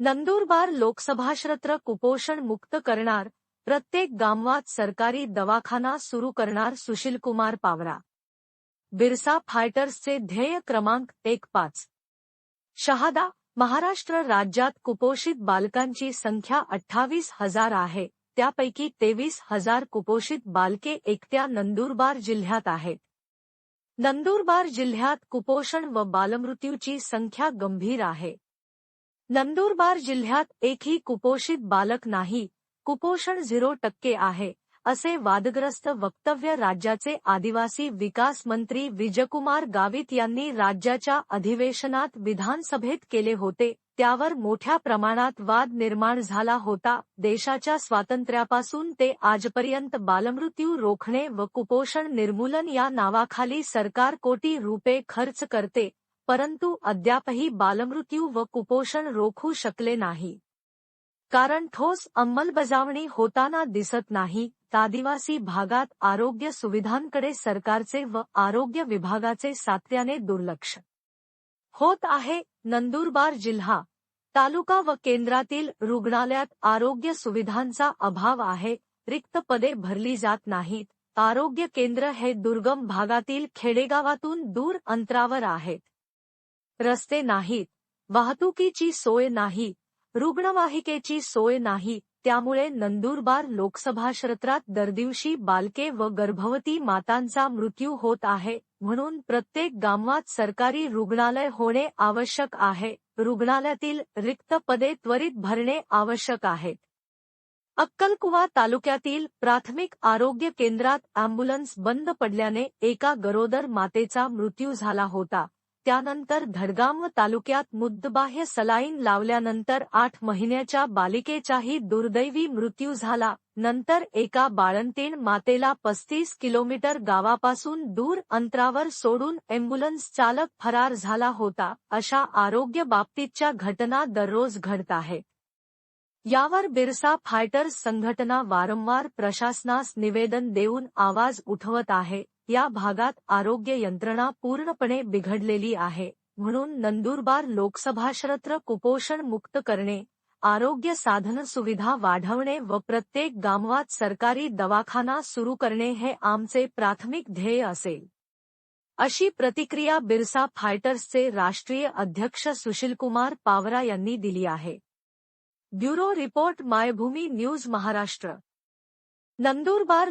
नंदुरबार लोकसभाक्षेत्र कुपोषण मुक्त करणार, प्रत्येक गावात सरकारी दवाखाना सुरू करणार सुशीलकुमार पावरा. बिरसा फायटर्सचे ध्येय क्रमांक एक पाच. शहादा, महाराष्ट्र राज्यात कुपोषित बालकांची संख्या अठ्ठावीस हज़ार आहे, त्यापैकी तेवीस हज़ार कुपोषित बालके एकट्या नंदुरबार जिल्ह्यात आहेत. नंदुरबार जिल्ह्यात कुपोषण व बालमृत्यूची संख्या गंभीर आहे. नंदुरबार जिल्ह्यात एकही कुपोषित बालक नाही. कुपोषण झिरो टक्के आहे असे वादग्रस्त वक्तव्य राज्याचे आदिवासी विकास मंत्री विजयकुमार गावित यांनी राज्याच्या अधिवेशनात विधानसभेत केले होते. त्यावर मोठ्या प्रमाणात वाद निर्माण झाला होता. देशाच्या स्वातंत्र्यापासून ते आजपर्यंत बालमृत्यू रोखणे व कुपोषण निर्मूलन या नावाखाली सरकार कोटी रुपये खर्च करते. परंतु अद्यापही बालमृत्यू व कुपोषण रोखू शकले नाही. कारण ठोस अंमलबजावणी होताना दिसत नाही. आदिवासी भागात आरोग्य सुविधांकडे सरकारचे व आरोग्य विभागाचे सातत्याने दुर्लक्ष होत आहे. नंदुरबार जिल्हा तालुका व केंद्रातील रुग्णालयात आरोग्य सुविधांचा अभाव आहे. रिक्त पदे भरली जात नाहीत. आरोग्य केंद्र हे दुर्गम भागातील खेडेगावातून दूर अंतरावर आहेत. रस्ते नाहीत. वाहतुकीची सोय नाही. रुग्णवाहिकेची सोय नाही. त्यामुळे नंदुरबार लोकसभा क्षेत्रात दरदिवशी बालके व गर्भवती मातांचा मृत्यू होत आहे. म्हणून प्रत्येक गावात सरकारी रुग्णालय होणे आवश्यक आहे. रुग्णालयातील रिक्त पदे त्वरित भरणे आवश्यक आहेत अक्कलकुवा तालुक्यातील प्राथमिक आरोग्य केंद्रात अँब्युलन्स बंद पडल्याने एका गरोदर मातेचा मृत्यू झाला होता. त्यानंतर धडगाम तालुक्यात मुद्दबाह्य सलाईन लावल्यानंतर आठ महिन्याच्या बालिकेचाही दुर्दैवी मृत्यू झाला. नंतर एका बाळंतीण मातेला पस्तीस किलोमीटर गावापासून दूर अंतरावर सोडून अँब्युलन्स चालक फरार झाला होता अशा आरोग्य बाबतीतच्या घटना दररोज घडत आहेत यावर बिरसा फायटर्स संघटना वारंवार प्रशासनास निवेदन देऊन आवाज उठवत आहे. या भागात आरोग्य यंत्रणा पूर्णपणे बिघडलेली आहे. म्हणून नंदुरबार लोकसभा क्षेत्र कुपोषण मुक्त करणे, आरोग्य साधन सुविधा वाढवणे व प्रत्येक गावात सरकारी दवाखाना सुरू करणे हे आमचे प्राथमिक ध्येय असेल. अशी प्रतिक्रिया बिरसा फायटर्सचे राष्ट्रीय अध्यक्ष सुशीलकुमार पावरा यांनी दिली आहे. Bureau report Maybhumi news Maharashtra. Nandurbar